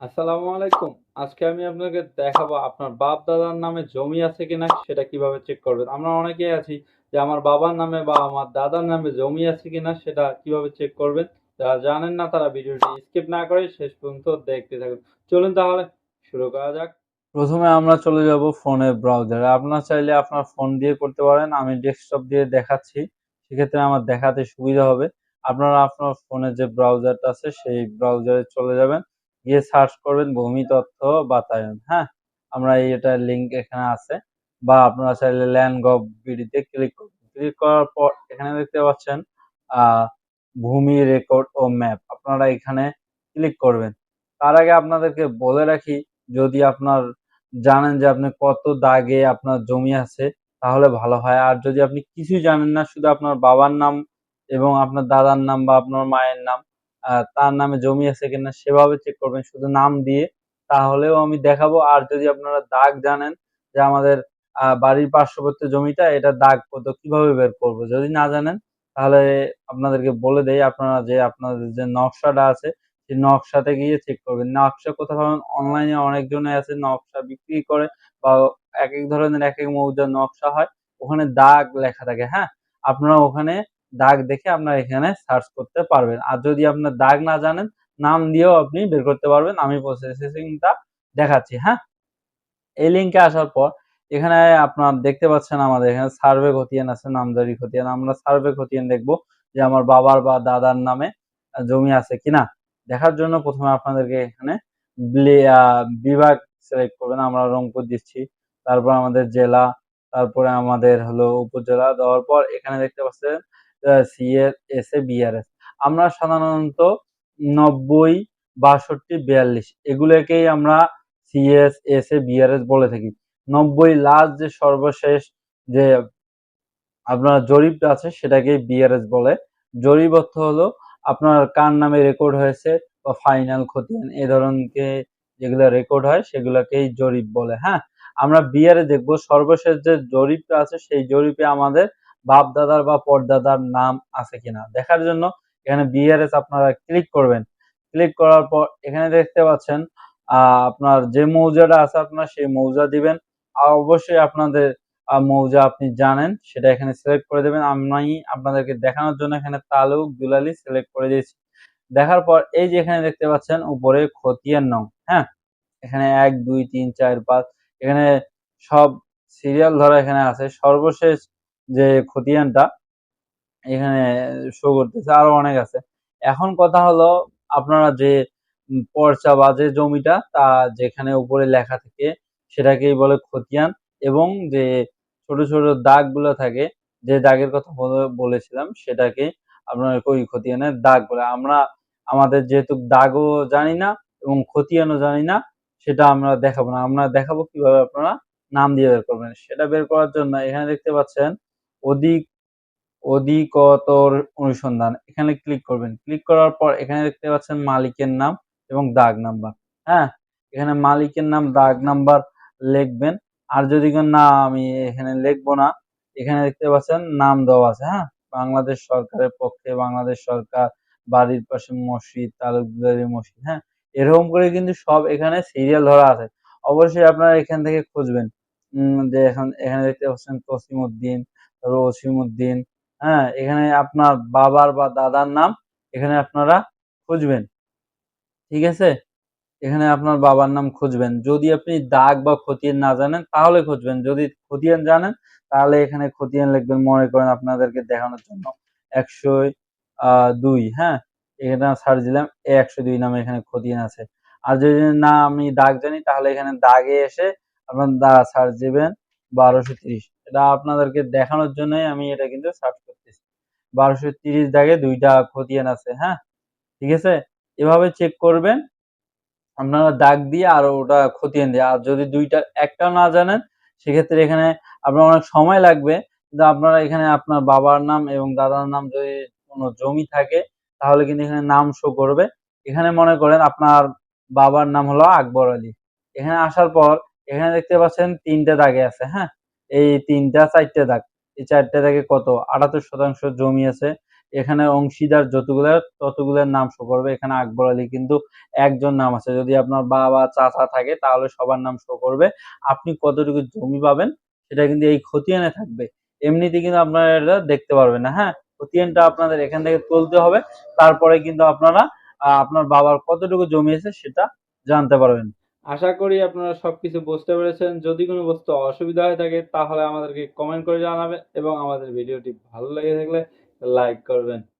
আসসালামু আলাইকুম। আজকে আমি আপনাকে দেখাবো আপনার বাপ দাদার নামে জমি আছে কিনা, সেটা কীভাবে চেক করবেন। আমরা অনেকেই আছি যে আমার বাবার নামে বা আমার দাদার নামে জমি আছে কিনা, সেটা কীভাবে চেক করবেন। যারা জানেন না, তারা ভিডিওটি স্কিপ না করে শেষ পর্যন্ত দেখতে থাকুন। চলুন তাহলে শুরু করা যাক। প্রথমে আমরা চলে যাব ফোনের ব্রাউজারে আপনার চাইলে আপনার ফোন দিয়ে করতে পারেন। আমি ডেস্কটপ দিয়ে দেখাচ্ছি। সেক্ষেত্রে আমার দেখাতে সুবিধা হবে। আপনারা আপনার ফোনে যে ব্রাউজারটা আছে, সেই ব্রাউজারে চলে যাবেন। গিয়ে সার্চ করবেন ভূমি তথ্য বাতায়ন হ্যাঁ? আমরা এটার লিঙ্ক এখানে আছে, বা আপনারা চাইলে ল্যান্ড গভ বিডিতে ক্লিক করবেন ক্লিক করার পর এখানে দেখতে পাচ্ছেন ভূমি রেকর্ড ও ম্যাপ আপনারা এখানে ক্লিক করবেন। তার আগে আপনাদেরকে বলে রাখি, যদি আপনার জানেন যে আপনি কত দাগে আপনার জমি আছে, তাহলে ভালো হয়। আর যদি আপনি কিছুই জানেন না, শুধু আপনার বাবার নাম এবং আপনার দাদার নাম বা আপনার মায়ের নাম তার নামে জমি আছে কিনা সেভাবে চেক করবেন, শুধু নাম দিয়ে। তাহলেও আমি দেখাবো। আর যদি আপনারা দাগ জানেন যে আমাদের বাড়ির পার্শ্ববর্তী জমিটা, এটা দাগ কত, কীভাবে বের করব? যদি না জানেন, তাহলে আপনাদেরকে বলে দেই আপনারা যে আপনাদের যে নকশাটা আছে, সেই নকশাতে গিয়ে চেক করবেন। নকশা কোথাও পাবেন? অনলাইনে অনেকজনে আছে, নকশা বিক্রি করে বা এক এক ধরনের এক এক মৌজার নকশা হয়। ওখানে দাগ লেখা থাকে হ্যাঁ? আপনারা ওখানে দাগ দেখে আপনার এখানে সার্চ করতে পারবেন। আর যদি আপনার দাগ না জানেন, নাম দিয়েও আপনি বের করতে পারবেন। আমি প্রসেসিংটা দেখাচ্ছি হ্যাঁ? এই লিঙ্কে আসার পর এখানে আপনার দেখতে পাচ্ছেন আমাদের এখানে সার্ভে খতিয়ান আছে নামদারি খতিয়ান। আমরা সার্ভে খতিয়ান দেখব যে আমার বাবার বা দাদার নামে জমি আছে কিনা দেখার জন্য প্রথমে আপনাদেরকে এখানে বিভাগ সিলেক্ট করবেন। আমরা রংপুর দিচ্ছি। তারপর আমাদের জেলা, তারপরে আমাদের হলো উপজেলা। দেওয়ার পর এখানে দেখতে পাচ্ছেন সিএস এস এ বিআরএস আমরা সাধারণত নব্বই, বাষট্টি, বিয়াল্লিশ এগুলোকেই আমরা সিএস এস এ বিআরএস বলে থাকি। নব্বই লাস্ট যে সর্বশেষ যে আপনার জরিপটা আছে সেটাকেই বিআরএস বলে। জরিপ অর্থ হলো আপনার কার নামে রেকর্ড হয়েছে বা ফাইনাল খতিয়ান এ ধরনকে যেগুলো রেকর্ড হয় সেগুলোকেই জরিপ বলে হ্যাঁ? আমরা বিআরএ দেখব। সর্বশেষ যে জরিপটা আছে সেই জরিপে আমাদের বাপ দাদার বা পরদাদার নাম আছে কিনা দেখার জন্য এখানে বিআরএস আপনারা ক্লিক করবেন। ক্লিক করার পর এখানে দেখতে পাচ্ছেন আপনার যে মৌজাটা আছে আপনার সেই মৌজা দিবেন। আর অবশ্যই আপনাদের মৌজা আপনি জানেন, সেটা এখানে সিলেক্ট করে দেবেন। আমি আপনাদেরকে দেখানোর জন্য এখানে তালুক দুলালি সিলেক্ট করে দিয়েছি। দেখার পর এই যে এখানে দেখতে পাচ্ছেন, উপরে খতিয়ান নং হ্যাঁ? এখানে এক, দুই, তিন, চার, পাঁচ, এখানে সব সিরিয়াল ধরা এখানে আছে। সর্বশেষ যে খতিয়ানটা এখানে শো করতেছে, আরও অনেক আছে। এখন কথা হলো আপনারা যে পর্চা বা যে জমিটা, তা যেখানে উপরে লেখা থাকে সেটাকেই বলে খতিয়ান এবং যে ছোট ছোট দাগগুলো থাকে, যে দাগের কথা বলে- বলেছিলাম সেটাকে আপনার ওই খতিয়ানের দাগ বলে। আমরা আমাদের যেহেতু দাগও জানি না এবং খতিয়ানও জানি না, সেটা আমরা দেখাবো না। আমরা দেখাবো কীভাবে আপনারা নাম দিয়ে বের করবেন। সেটা বের করার জন্য এখানে দেখতে পাচ্ছেন অধিক, অধিকতর অনুসন্ধান। এখানে ক্লিক করবেন। ক্লিক করার পর এখানে দেখতে পাচ্ছেন মালিকের নাম এবং দাগ নাম্বার হ্যাঁ? এখানে মালিকের নাম, দাগ নাম্বার লিখবেন। আর যদি না, আমি এখানে লিখব না। এখানে দেখতে পাচ্ছেন নাম দেওয়া আছে। হ্যাঁ? বাংলাদেশ সরকারের পক্ষে, বাংলাদেশ সরকার, বাড়ির পাশে মসজিদ, তালুকদারি মসজিদ। হ্যাঁ? এরকম করে কিন্তু সব এখানে সিরিয়াল ধরা আছে। অবশ্যই আপনারা এখান থেকে খুঁজবেন। যে এখন এখানে দেখতে পাচ্ছেন তসিম উদ্দিন ওসিম হ্যাঁ এখানে আপনার বাবার বা দাদার নাম এখানে আপনারা খুঁজবেন, ঠিক আছে? এখানে আপনার বাবার নাম খুঁজবেন। যদি আপনি দাগ বা খতিয়ান না জানেন, তাহলে খুঁজবেন। যদি খতিয়ান জানেন, তাহলে এখানে খতিয়ান লিখবেন মনে করেন আপনাদেরকে দেখানোর জন্য। একশো দুই হ্যাঁ? এখানে সার্চ দিলাম একশো দুই নামে এখানে খতিয়ান আছে। আর যদি না আমি দাগ জানি, তাহলে এখানে দাগে এসে আপনার দা সার্চ দিবেন বারোশো তিরিশ। এটা আপনাদেরকে দেখানোর জন্যই আমি এটা কিন্তু সার্চ করতেছি। বারোশো তিরিশ দাগে দুইটা খতিয়ান আছে হ্যাঁ? ঠিক আছে? এভাবে চেক করবেন, আপনারা দাগ দিয়ে আর ওটা খতিয়ান দিয়ে। আর যদি দুইটা একটাও না জানেন, সেক্ষেত্রে এখানে আপনার অনেক সময় লাগবে। কিন্তু আপনারা এখানে আপনার বাবার নাম এবং দাদার নাম যদি কোনো জমি থাকে, তাহলে কিন্তু এখানে নাম শো করবে। এখানে মনে করেন আপনার বাবার নাম হলো আকবর আলী। এখানে আসার পর এখানে দেখতে পাচ্ছেন তিনটে দাগে আছে হ্যাঁ? এই তিনটা, চারটে দাগ। এই চারটে দাগে কত? আটাত্তর শতাংশ জমি আছে। এখানে অংশীদার যতগুলো, ততগুলোর নাম শো করবে। এখানে আকবর আলী কিন্তু একজন নাম আছে। যদি আপনার বাবা, চাচা থাকে, তাহলে সবার নাম শো করবে। আপনি কতটুকু জমি পাবেন, সেটা কিন্তু এই খতিয়ানে থাকবে। এমনিতে কিন্তু আপনারা এটা দেখতে পারবেন না হ্যাঁ? খতিয়ানটা আপনাদের এখান থেকে তুলতে হবে। তারপরে কিন্তু আপনারা আপনার বাবার কতটুকু জমি আছে সেটা জানতে পারবেন। আশা করি আপনারা সবকিছু বুঝতে পেরেছেন। যদি কোনো বস্তু অসুবিধা হয়ে থাকে, তাহলে আমাদেরকে কমেন্ট করে জানাবেন এবং আমাদের ভিডিওটি ভালো লেগে থাকলে লাইক করবেন।